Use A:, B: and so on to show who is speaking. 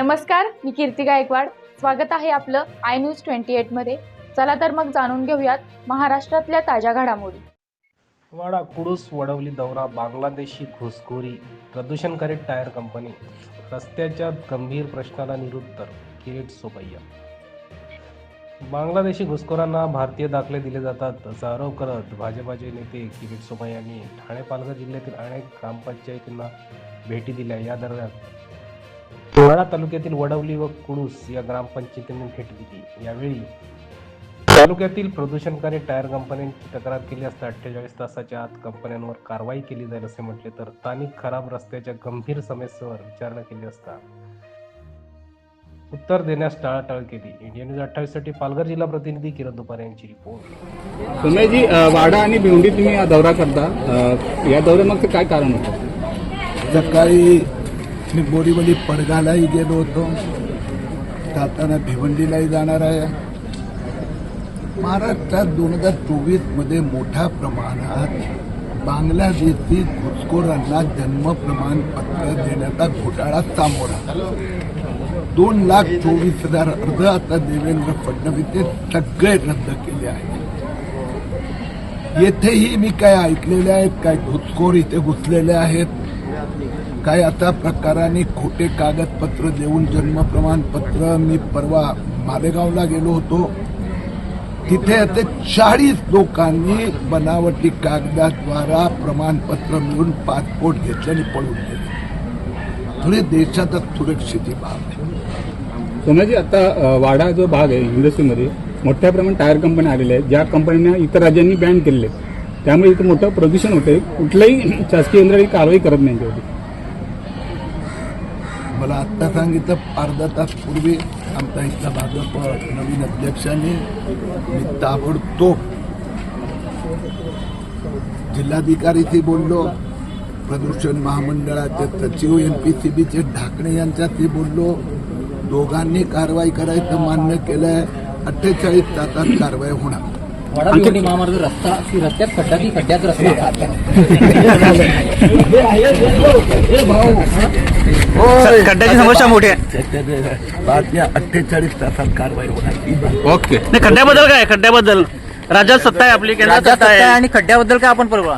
A: नमस्कार मी कीर्ती गायकवाड. स्वागत आहे आपलं आय न्यूज ट्वेंटी एटमध्ये चला तर मग जाणून घेऊयात महाराष्ट्रातल्या ताज्या घडामोडी.
B: वाडा कुडूस वडवली दौरा बांगलादेशी घुसखोरी प्रदूषणकारी टायर कंपनी रस्त्याच्या गंभीर प्रश्नाला निरुत्तर किरीट सोबय्या बांगलादेशी घुसखोरांना भारतीय दाखले दिले जातात असा आरोप करत भाजपाचे नेते किरीट सोबय्या यांनी ठाणे पालघर जिल्ह्यातील अनेक ग्रामपंचायतींना भेटी दिल्या. या दरम्यान वाडा तालुक्यातील वडवली व कुडूस या ग्रामपंचायतींनी भेट दिली. यावेळी तालुक्यातील प्रदूषणकारी टायर कंपन्यांची तक्रार केली असता अठ्ठेचाळीस तासाच्या आत कंपन्यांवर कारवाई केली जाईल असे म्हटले तर स्थानिक खराब रस्त्याच्या गंभीर समस्येवर विचारणा केली असता उत्तर देण्यास टाळाटाळ केली. इंडिया न्यूज अठ्ठावीससाठी पालघर जिल्हा प्रतिनिधी किरण दुपारे यांची रिपोर्ट.
C: सोमयजी अ, वाडा आणि भिवंडी तुम्ही हा दौरा करता. या दौऱ्यामागचं काय कारण होतं?
D: सकाळी मी बोरीवली पडगालाही गेलो होतो. जाताना भिवंडीलाही जाणार आहे. महाराष्ट्रात दोन हजार चोवीसमध्ये मोठ्या प्रमाणात बांगलादेशी घुसखोरांना जन्म प्रमाणपत्र देण्याचा घोटाळा सामोरा. आला. दोन लाख चोवीस हजार अर्ज आता देवेंद्र फडणवीस हे सगळे रद्द केले आहेत. येथेही मी काय ऐकलेले आहेत काय घुसखोर इथे घुसलेले आहेत? काय आता प्रकाराने खोटे कागदपत्र देऊन जन्म प्रमाणपत्र मी परवा मालेगावला गेलो होतो. तिथे आता चाळीस लोकांनी बनावटी कागदाद्वारा प्रमाणपत्र मिळून पासपोर्ट घेतलं आणि पळून गेले. थोडी देशातच सुरक्षेची भाग आहे.
C: सोमयजी आता वाडा जो भाग आहे इंडस्ट्रीमध्ये मोठ्या प्रमाणात टायर कंपन्या आलेल्या आहेत. ज्या कंपन्यांना इतर राज्यांनी बॅन केलेले आहेत. त्यामुळे इथं मोठं प्रदूषण होतंय. कुठल्याही शासकीय यंत्रणा कारवाई करत नाही याच्यावरती
D: मला आत्ता सांगितलं अर्धा तास पूर्वी आमचा इथला भाजप नवीन अध्यक्षांनी मी ताबडतोब जिल्हाधिकारीशी बोललो प्रदूषण महामंडळाचे सचिव एम पी सी बीचे ढाकणे यांच्याशी बोललो. दोघांनी कारवाई करायचं मान्य केलंय. अठ्ठेचाळीस तासात कारवाई होणार.
E: वाडा भिवंडी महामार्ग रस्ता की रस्त्यात खड्डा की खड्ड्यात रस्ता.
F: खड्ड्याची समस्या मोठी आहे.
D: बातम्या अठ्ठेचाळीस तासात कारवाई होणार.
C: ओके.
F: नाही खड्ड्याबद्दल काय? खड्ड्याबद्दल. राज्यात सत्ता आहे आपली केंद्रात
E: राज्यात
F: सत्ता
E: सत्ता आहे
F: आहे.
E: आणि खड्ड्याबद्दल काय आपण परवा?